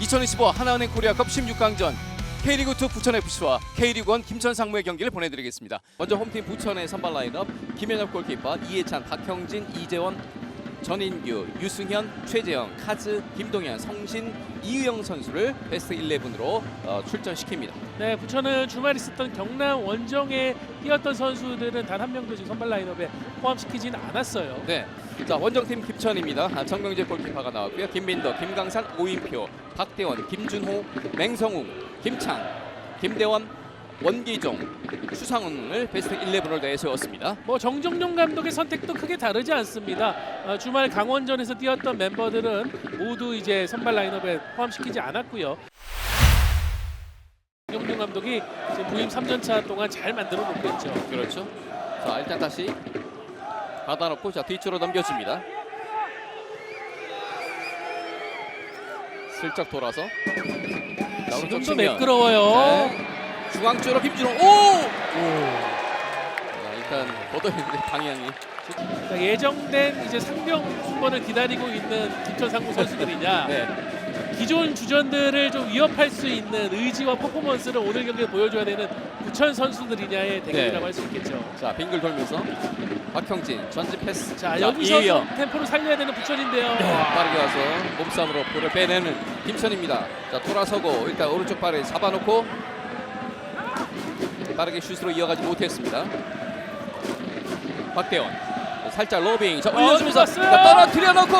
2025 하나은행 코리아컵 16강전 K리그2 부천FC와 K리그1 김천 상무의 경기를 보내드리겠습니다. 먼저 홈팀 부천의 선발 라인업 김현엽 골키퍼, 이해찬, 박형진, 이재원, 전인규, 유승현, 최재영, 카즈, 김동현, 성신, 이의영 선수를 베스트 11으로 어, 출전시킵니다. 네, 부천은 주말 있었던 경남 원정에 뛰었던 선수들은 단 한 명도 지금 선발 라인업에 포함시키지는 않았어요. 네. 자 원정팀 김천입니다. 아, 정명재 골키퍼가 나왔고요. 김민도, 김강산, 오인표, 박대원, 김준호, 맹성웅, 김창, 김대원, 원기종, 추상훈을 베스트 11으로 내세웠습니다. 뭐 정정용 감독의 선택도 크게 다르지 않습니다. 어, 주말 강원전에서 뛰었던 멤버들은 모두 이제 선발 라인업에 포함시키지 않았고요. 정정용 감독이 지금 부임 3전차 동안 잘 만들어 놓겠죠. 그렇죠. 자 일단 다시 받아놓고 자 뒤쪽으로 넘겨줍니다. 슬쩍 돌아서 자, 오른쪽 지금도 측면. 매끄러워요. 네. 중앙 쪽으로 김준호 오! 자, 일단 걷어있는데 방향이 자, 예정된 이제 상병 순번을 기다리고 있는 김천 상무 선수들이냐 네. 기존 주전들을 좀 위협할 수 있는 의지와 퍼포먼스를 오늘 경기에 보여줘야 되는 부천 선수들이냐의 대결이라고 네. 할 수 있겠죠. 자 빙글 돌면서 박형진 전진 패스 자 여기서 좀 템포를 살려야 되는 부천인데요. 빠르게 와서 몸싸움으로 볼을 빼내는 김천입니다. 자 돌아서고 일단 오른쪽 발을 잡아놓고 빠르게 슛으로 이어가지 못했습니다. 박대원 살짝 로빙 자 어, 올려주면서. 자, 떨어뜨려 놓고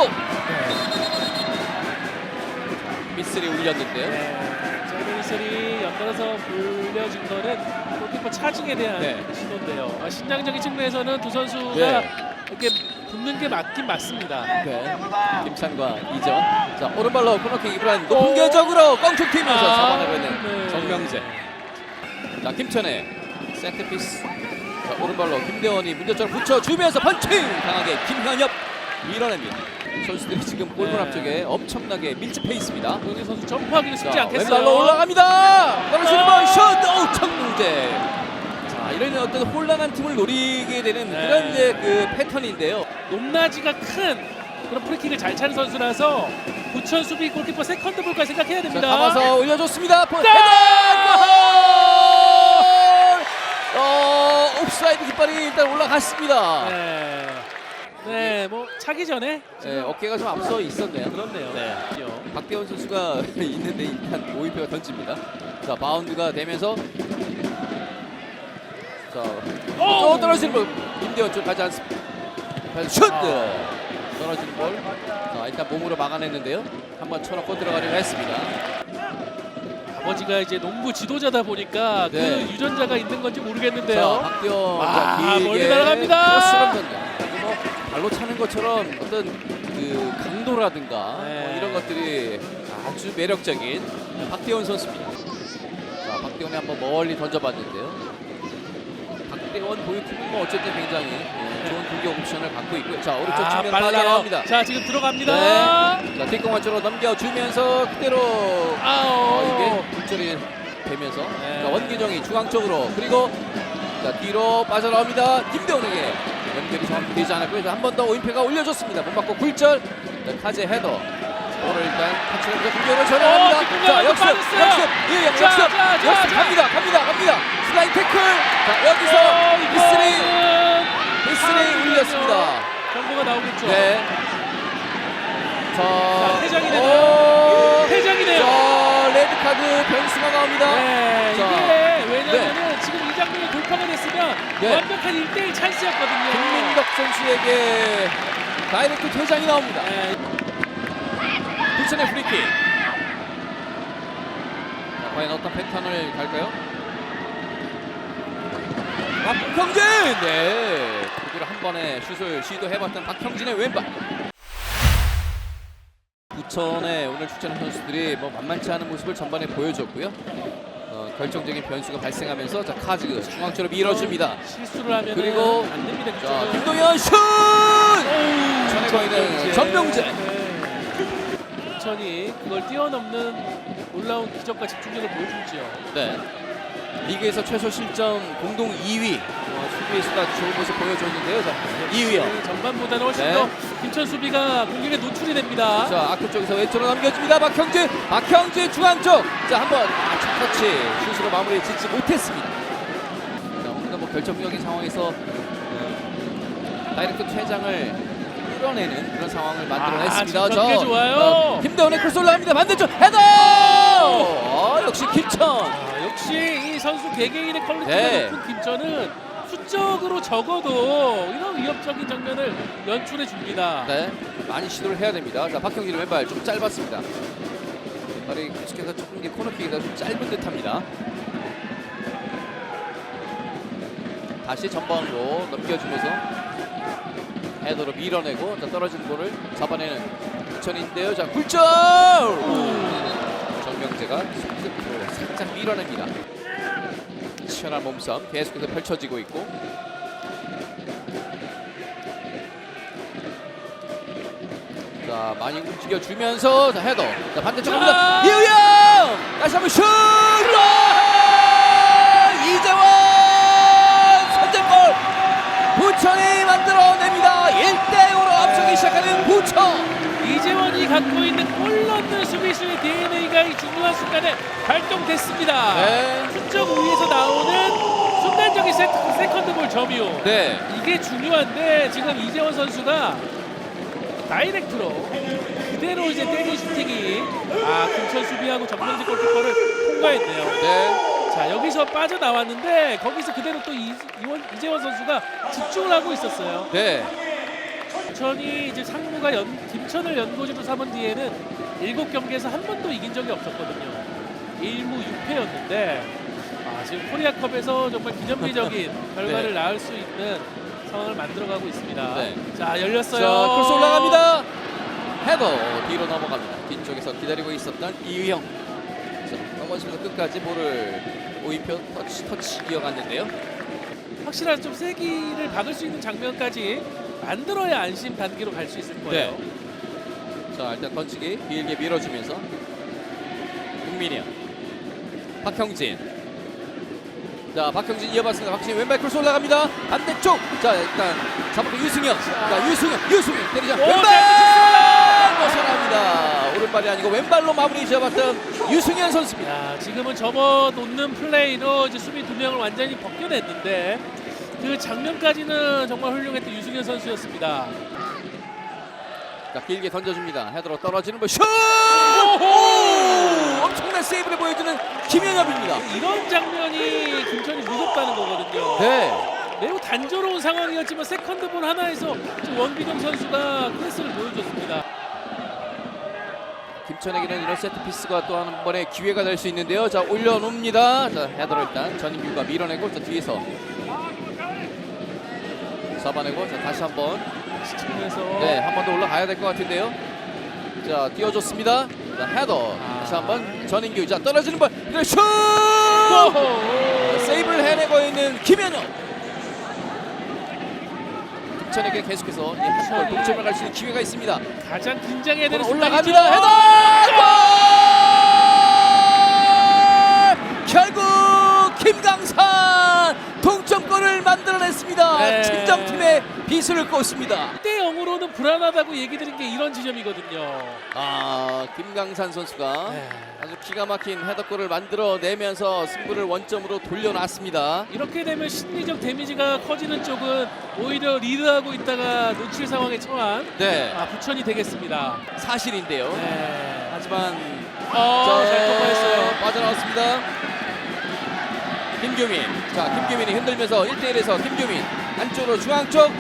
미스리 올렸는데요. 네. 제베리셀이 연달아서 불려진 거는 골키퍼 차징에 대한 네. 신호인데요. 아, 신장적인 측면에서는 두 선수가 네. 이렇게 붙는 게 맞긴 맞습니다. 네. 김찬과 이전 자 오른발로 코너킥 이브란 높은 궤적으로 껑충 튀면서 아, 잡아내고 있는 네. 정명재 자 김천의 세트피스 자 오른발로 김대원이 문제점을 붙여주면서 펀칭 강하게 김현엽 밀어냅니다 선수들이 지금 골문 네. 앞쪽에 엄청나게 밀집해 있습니다 여기 선수 점프하기는 쉽지 자, 않겠어요. 왼발로 올라갑니다 떨어지는 아! 볼슛 오 정명재 자 이런 어떤 혼란한 팀을 노리게 되는 네. 그런 이제 그 패턴인데요 높낮이가 큰 그런 프리킥을 잘 차는 선수라서 부천 수비 골키퍼 세컨드 볼까지 생각해야 자, 됩니다. 감아서 올려줬습니다. 볼- 네! 헤더! 골! 어, 옵사이드 깃발이 일단 올라갔습니다. 네. 네. 네, 뭐 차기 전에 지금 어깨가 좀 앞서 있었네요. 그렇네요. 네. 그렇죠. 박대원 선수가 있는데 일단 오이표가 던집니다. 자, 바운드가 되면서 자, 또 떨어지는 볼. 김대원 쪽 가지 않습니다. 슛! 떨어지는 볼. 자, 일단 몸으로 막아냈는데요. 한번 쳐놓고 들어가려고 했습니다. 아버지가 이제 농구 지도자다 보니까 네. 그 유전자가 있는 건지 자, 모르겠는데요. 박대원 아, 자, 길게 멀리 날아갑니다. 크로스를 던져. 이거 뭐 발로 차는 것처럼 어떤 그 강도라든가 네. 뭐 이런 것들이 아주 매력적인 박대원 선수입니다. 자, 박대원이 한번 멀리 던져봤는데요. 박대원 보유팀은 뭐 어쨌든 굉장히 예, 좋은 공격 옵션을 갖고 있고요. 자 오른쪽 아, 측면 빨라요. 빠져나옵니다. 자, 지금 들어갑니다. 네. 자 뒷공간 쪽으로 넘겨주면서 그대로 아우. 어, 이게 굴절이 되면서 네. 자, 원기정이 중앙 쪽으로 그리고 자 뒤로 빠져나옵니다. 김대훈에게 연결이 정확되지 않았고요. 한번 더 오인표가 올려줬습니다. 못 맞고 굴절. 자, 카제 헤더. 볼을 일단 공격으로 전환합니다. 어, 뒷공간 자 역습. 역습, 예, 역습, 자, 자, 자, 역습 자. 갑니다, 갑니다, 갑니다. 슬라인 태클. 자 여기서 어, 미스리, 미스리 울렸습니다. 경고가 나오겠죠. 네. 자, 자, 퇴장이 오, 되나요? 퇴장이네요. 자, 레드 카드 변수가 나옵니다. 네, 자, 이게 왜냐면은 지금 이 장면이 돌파가 됐으면 네. 완벽한 1대1 찬스였거든요. 김민덕 선수에게 다이렉트 퇴장이 나옵니다. 네, 부천의 프리킥. 자, 과연 어떤 패턴을 갈까요? 박형진! 네. 그대로 한 번에 슛을 시도해봤던 박형진의 왼발. 부천의 오늘 출전한 선수들이 뭐 만만치 않은 모습을 전반에 보여줬고요. 어, 결정적인 변수가 발생하면서 자 카즈 중앙 쪽으로 밀어줍니다. 실수를 하면 그리고 안 됩니다. 자. 김동현 슛! 전에 거인은 전명재. 네. 부천이 그걸 뛰어넘는 놀라운 기적과 집중력을 보여주죠. 네. 리그에서 최소 실점 공동 2위. 어, 아주 좋은 모습 보여줬는데요. 자, 이유영. 전반보다는 훨씬 네. 더 김천 수비가 공격에 노출이 됩니다. 자, 아크 쪽에서 왼쪽으로 넘겨줍니다. 박형진, 박형진 중앙 쪽. 자, 한번 아, 첫 터치 슛으로 마무리 짓지 못했습니다. 자, 오늘 뭐 결정적인 상황에서 어, 다이렉트 퇴장을 끌어내는 그런 상황을 만들어냈습니다. 아, 경기 좋아요. 어, 김대원의 크로스 올라갑니다. 반대쪽 헤더! 어, 역시 김천. 아, 역시 이 선수 개개인의 퀄리티가 네. 높은 김천은 수적으로 적어도 이런 위협적인 장면을 연출해 줍니다. 네, 많이 시도를 해야 됩니다. 자, 박형진 왼발 좀 짧았습니다. 왼발이 계속해서 조금 더 코너킥이가 좀 짧은 듯합니다. 다시 전방으로 넘겨주면서 헤더로 밀어내고 자, 떨어진 볼을 잡아내는 부천인데요. 자, 굴절! 정명재가 손끝으로 살짝 밀어냅니다. 치열한 몸싸움 계속해서 펼쳐지고 있고. 자 많이 움직여 주면서 자 헤더. 자 반대쪽 자! 갑니다 이우영! 다시 한번 슛! 골! 이재원! 선제골! 부천이 만들어냅니다. 1대 5로 앞서기 시작하는 부천 이재원이 갖고 있는 골 넣는 수비수의 DNA가 이 중요한 순간에 발동됐습니다. 네. 수적 우위에서 나오는 순간적인 세, 세컨드볼 점유. 네. 이게 중요한데 지금 이재원 선수가 다이렉트로 그대로 이제 때린 슈팅이 아 김천 수비하고 정명지 골키퍼를 통과했네요. 네. 자 여기서 빠져나왔는데 거기서 그대로 또 이, 이원, 이재원 선수가 집중을 하고 있었어요. 네. 김천이 이제 상무가 연, 김천을 연고지로 삼은 뒤에는 일곱 경기에서 한 번도 이긴 적이 없었거든요. 1무 6패였는데 아, 지금 코리아컵에서 정말 기념비적인 결과를 낳을 수 있는 상황을 만들어가고 있습니다. 네. 자 열렸어요. 자 크로스 올라갑니다 헤더 뒤로 넘어갑니다 뒤쪽에서 기다리고 있었던 이우영 자, 넘어지면서 끝까지 볼을 오이표 터치, 터치 이어갔는데요 확실한 좀 세기를 박을 수 있는 장면까지 만들어야 안심 단계로 갈 수 있을 거예요. 네. 자 일단 건치기 길게 밀어주면서 국민이요 박형진. 자 박형진 이어봤습니다. 박형진 왼발 크로스 올라갑니다. 반대쪽. 자 일단 잡고 유승현. 자. 유승현 유승현. 때리자. 오, 왼발! 잘 벗어납니다. 오른발이 아니고 왼발로 마무리 지어봤던 유승현 선수입니다. 야, 지금은 접어 놓는 플레이로 이제 수비 두 명을 완전히 벗겨냈는데 그 장면까지는 정말 훌륭했던 유승현 선수였습니다. 자 길게 던져줍니다 헤더로 떨어지는 볼 슛! 오! 엄청난 세이브를 보여주는 김현엽입니다 이런 장면이 김천이 무섭다는 거거든요. 네 매우 단조로운 상황이었지만 세컨드 볼 하나에서 지금 원비동 선수가 클래스를 보여줬습니다. 김천에게는 이런 세트 피스가 또 한 번의 기회가 될 수 있는데요. 자 올려놓습니다. 자 헤더를 일단 전인규가 밀어내고 자 뒤에서 잡아내고 자 다시 한번 시청에서 네 한 번 더 올라가야 될 것 같은데요. 자 띄워줬습니다. 자 헤더 다시 한번 전인규 자 떨어지는 볼 이거 슛 세이브를 해내고 있는 김현영. 김천에게 계속해서 이 한골 동점을 갈 수 있는 기회가 있습니다. 가장 긴장해야 되는 올라갑니다. 헤더! 비수를 꽂습니다. 1대 0으로는 불안하다고 얘기 드린 게 이런 지점이거든요. 아 김강산 선수가 네. 아주 기가 막힌 헤더골을 만들어내면서 승부를 원점으로 돌려놨습니다. 이렇게 되면 심리적 데미지가 커지는 쪽은 오히려 리드하고 있다가 노출 상황에 처한 네 아, 부천이 되겠습니다. 사실인데요. 네. 하지만 어, 자, 잘 통과했어요. 빠져나왔습니다. 김규민. 자, 김규민이 흔들면서 1대1에서 김규민 안쪽으로 중앙 쪽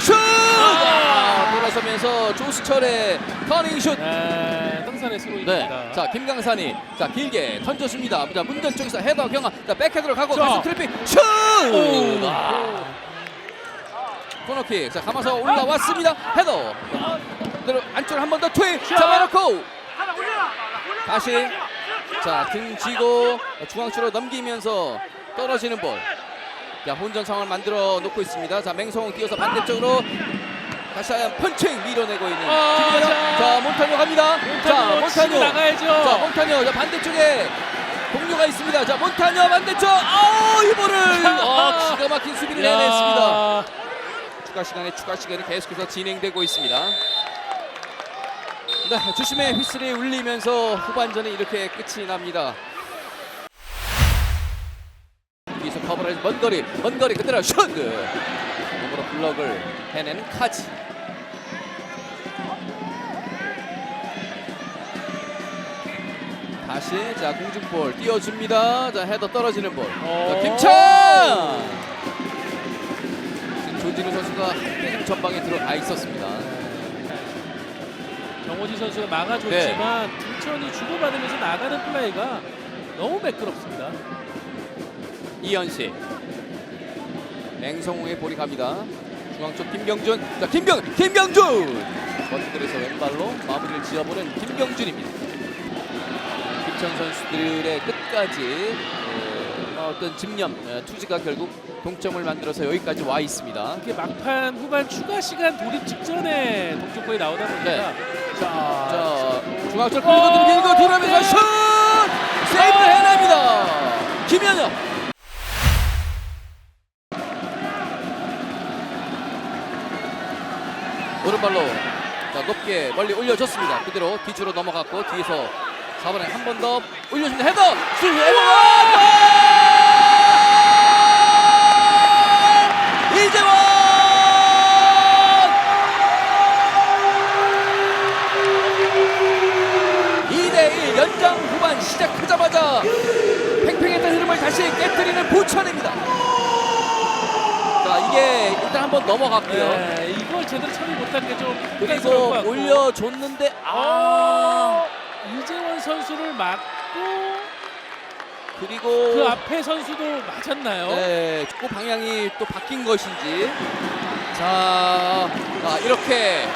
슛! 아, 돌아서면서 조수철의 터닝 슛. 네, 황산의 수로입니다. 네. 자, 김강산이 자, 길게 던졌습니다. 자, 문전 쪽에서 헤더 경합. 자, 백헤드로 가고 자. 다시 트래핑 슛! 오. 아, 코너킥. 자, 감아서 올라왔습니다. 헤더. 그대로 안쪽으로 한 번 더 투입. 자. 잡아놓고 다시 자, 등 쥐고 중앙수로 넘기면서 떨어지는 볼. 자, 혼전 상황을 만들어 놓고 있습니다. 자, 맹성홍 뛰어서 반대쪽으로 다시 한번 펀칭 밀어내고 있는 아, 김민영. 자. 자, 몬타뇨 갑니다. 자, 몬타뇨 몬타뇨. 나가야죠. 자, 몬타뇨. 자, 반대쪽에 동료가 있습니다. 자 몬타뇨 반대쪽. 아우 이 볼을 어, 기가 막힌 수비를 해냈습니다. 야, 추가 시간에 추가 시간이 계속해서 진행되고 있습니다. 네, 주심의 휘슬이 울리면서 후반전이 이렇게 끝이 납니다. 커버를 먼 거리, 먼 거리 그대로 슛! 몸으로 블럭을 해내는 카지. 다시 자 공중볼 띄워줍니다. 자 헤더 떨어지는 볼. 자, 어. 김찬! 지금 조진우 선수가 함께 좀 전방에 들어가 있었습니다. 정호지 선수가 막아줬지만 김천이 주고받으면서 나가는 플레이가 너무 매끄럽습니다. 이현식 맹성웅의 볼이 갑니다. 중앙 쪽 김경준. 자 김경 김경준! 버티들에서 왼발로 마무리를 지어보는 김경준입니다. 김천 선수들의 끝까지 어, 어떤 집념 어, 투지가 결국 동점을 만들어서 여기까지 와 있습니다. 이게 막판 후반 추가 시간 돌입 직전에 동쪽골이 나오다 보니까 네. 자, 자 중앙 쪽 끌고 들고 들어오면서 슛! 세이브를 해냅니다. 김현혁 오른발로 자, 높게 멀리 올려줬습니다. 그대로 뒤쪽으로 넘어갔고 뒤에서 4번에 한 번 더 올려줍니다. 헤더! 이재원! 이대1 연장 후반 시작하자마자 팽팽했던 흐름을 다시 깨뜨리는 부천입니다. 자 이게 일단 한번 넘어갔고요. 네, 이걸 제대로 처리 못한 게좀 그리고 올려줬는데 아 어, 이재원 선수를 맞고 그리고 그 앞에 선수도 맞았나요? 네, 축구 방향이 또 바뀐 것인지 자, 아, 이렇게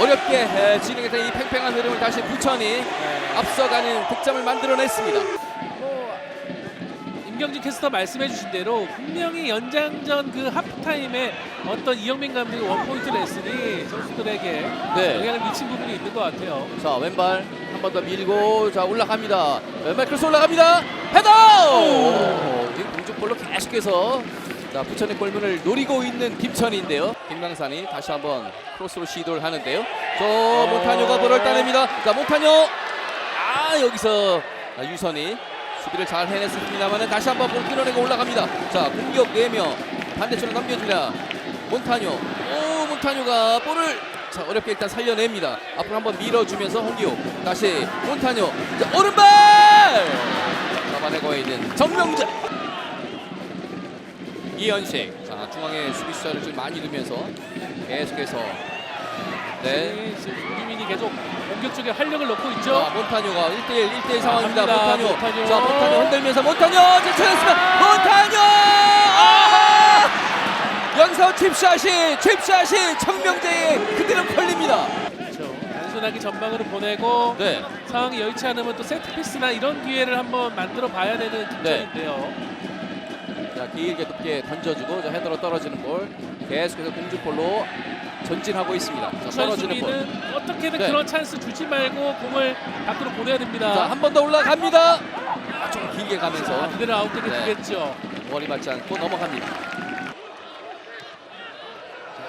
어렵게 에, 진행했던 이 팽팽한 흐름을 다시 부천이 네. 앞서가는 득점을 만들어냈습니다. 뭐 임경진 캐스터 말씀해 주신 대로 분명히 연장전 그 하프타임에 어떤 이영민 감독의 원포인트 레슨이 선수들에게 네. 영향을 미친 부분이 있는 것 같아요. 자 왼발 한 번 더 밀고 자 올라갑니다. 왼발 크로스 올라갑니다. 헤더! 오, 이 공중볼로 계속해서 자 부천의 골문을 노리고 있는 김천인데요. 김강산이 다시 한번 크로스로 시도를 하는데요. 저 몬타뇨가 볼을 따냅니다. 자 몬타뇨 아 여기서 아, 유선이 수비를 잘 해냈습니다만은 다시 한번 볼 끊어내고 올라갑니다. 자 공격 4명. 반대쪽으로 넘겨주냐 몬타뇨 오 몬타뇨가 볼을 자 어렵게 일단 살려냅니다. 앞으로 한번 밀어주면서 홍기호. 다시 몬타뇨 자, 오른발! 잡아내고 있는 정명재. 이현식. 자 중앙에 수비수를 좀 많이 두면서 계속해서 네 네, 김민이 계속 공격 쪽에 활력을 넣고 있죠. 자, 몬타뇨가 1대1 1대1 상황입니다. 갑니다, 몬타뇨. 몬타뇨. 자, 몬타뇨 흔들면서 몬타뇨 제쳐냈습니다. 몬타뇨! 아! 여기서 칩샷이 칩샷이 청명재에 그대로 걸립니다. 그렇죠. 단순하게 전방으로 보내고 네. 상황이 여의치 않으면 또 세트피스나 이런 기회를 한번 만들어 봐야 되는 김천인데요. 자, 길게 높게 던져주고 자, 헤더로 떨어지는 볼. 계속해서 공중볼로 전진하고 있습니다. 자, 떨어지는 볼. 수비는 어떻게든 네. 그런 찬스 주지 말고 공을 밖으로 보내야 됩니다. 자, 한 번 더 올라갑니다. 아, 좀 길게 자, 가면서 그대로 아웃되게 네. 되겠죠. 머리 맞지 않고 넘어갑니다.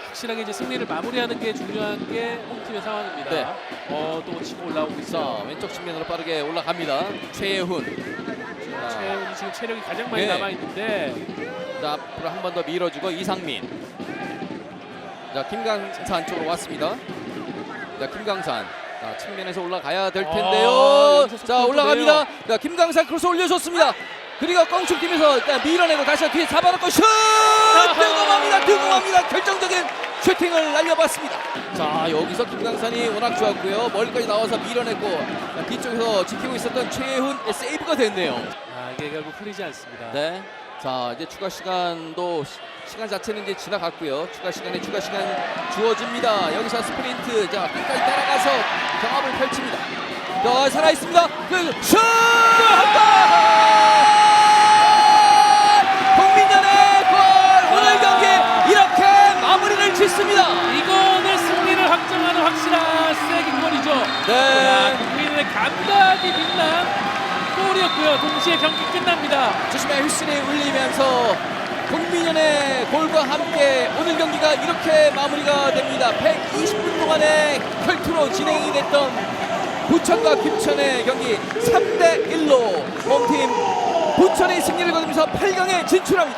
확실하게 이제 승리를 마무리하는 게 중요한 게 홈팀의 상황입니다. 네. 어, 또 치고 올라오고 자, 있어요. 왼쪽 측면으로 빠르게 올라갑니다. 최예훈. 자, 최훈이 지금 체력이 가장 많이 네. 남아 있는데 자, 앞으로 한 번 더 밀어주고 이상민. 자, 김강산 쪽으로 왔습니다. 자, 김강산. 자, 측면에서 올라가야 될 아, 텐데요. 여기서 자, 올라갑니다. 자, 김강산 크로스 올려줬습니다. 그리고 껑충 팀에서 일단 밀어내고 다시 뒤에 잡아놓고 슛! 뜨거합니다. 뜨거합니다. 결정적인 슈팅을 날려봤습니다. 자, 여기서 김강산이 워낙 좋았고요. 멀리까지 나와서 밀어냈고 자, 뒤쪽에서 지키고 있었던 최훈의 세이브가 됐네요. 아, 이게 결국 풀리지 않습니다. 네. 자 이제 추가 시간도 시, 시간 자체는 이제 지나갔고요. 추가 시간에 추가 시간 주어집니다. 여기서 스프린트 자 끝까지 따라가서 경합을 펼칩니다. 자 살아 있습니다. 그 슛! 국민연의 골 오늘 경기 이렇게 마무리를 짓습니다. 이거는 승리를 확정하는 확실한 세기골이죠. 야, 네. 국민의 감각이 빛난 골이었고요. 동시에 경기 끝납니다. 주심의 휘슬이 울리면서 국민연의 골과 함께 오늘 경기가 이렇게 마무리가 됩니다. 120분 동안의 혈투로 진행이 됐던 부천과 김천의 경기 3대 1로 홈팀 부천의 승리를 거두면서 8강에 진출합니다.